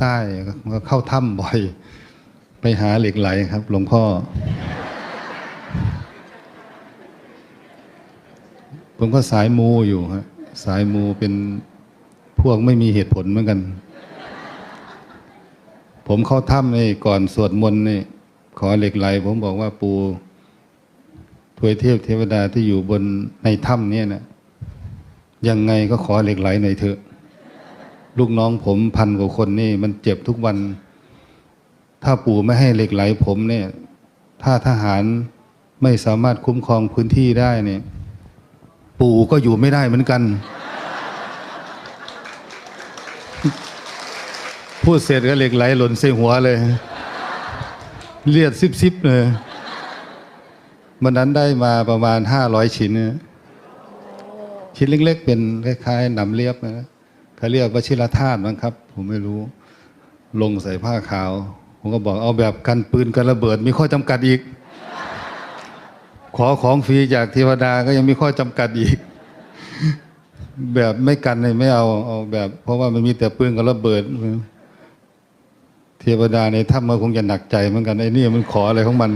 ใต้ก็เข้าถ้ำบ่อย ไปหาเหล็กไหลครับ หลวงพ่อ ผมก็สายมูอยู่ฮะสายมูเป็นพวกไม่มีเหตุผลเหมือนกัน ผมเข้าถ้ำนี่ก่อนสวดมนต์นี่ขอเหล็กไหล ผมบอกว่าปูทวยเทพเทวดาที่อยู่บนในถ้ำเนี่ยนะยังไงก็ขอเหล็กไหลหน่อยเถอะ ลูกน้องผมพันกว่าคนนี่ มันเจ็บทุกวัน ถ้าปู่ไม่ให้เหล็กไหลผมเนี่ย ถ้าทหารไม่สามารถคุ้มครองพื้นที่ได้เนี่ย ปู่ก็อยู่ไม่ได้เหมือนกัน พูดเสร็จก็เหล็กไหลหล่นใส่หัวเลย เลียดซิบซิบๆเลยวันนั้นได้มาประมาณห้าร้อยชิ้น ชิ้นเล็ก ๆ เป็นคล้ายๆหนำเลียบนะ เขาเรียกว่าชิรธาตุมั้งครับ ผมไม่รู้ ลงใส่ผ้าขาว ผมก็บอกเอาแบบกันปืนกันระเบิด มีข้อจำกัดอีก ขอของฟรีจากเทวดาก็ยังมีข้อจำกัดอีก แบบไม่กันเลยไม่เอาเอาแบบ เพราะว่ามันมีแต่ปืนกับระเบิด เทวดาในถ้ำมันคงจะหนักใจเหมือนกันไอ้นี่มันขออะไรของมัน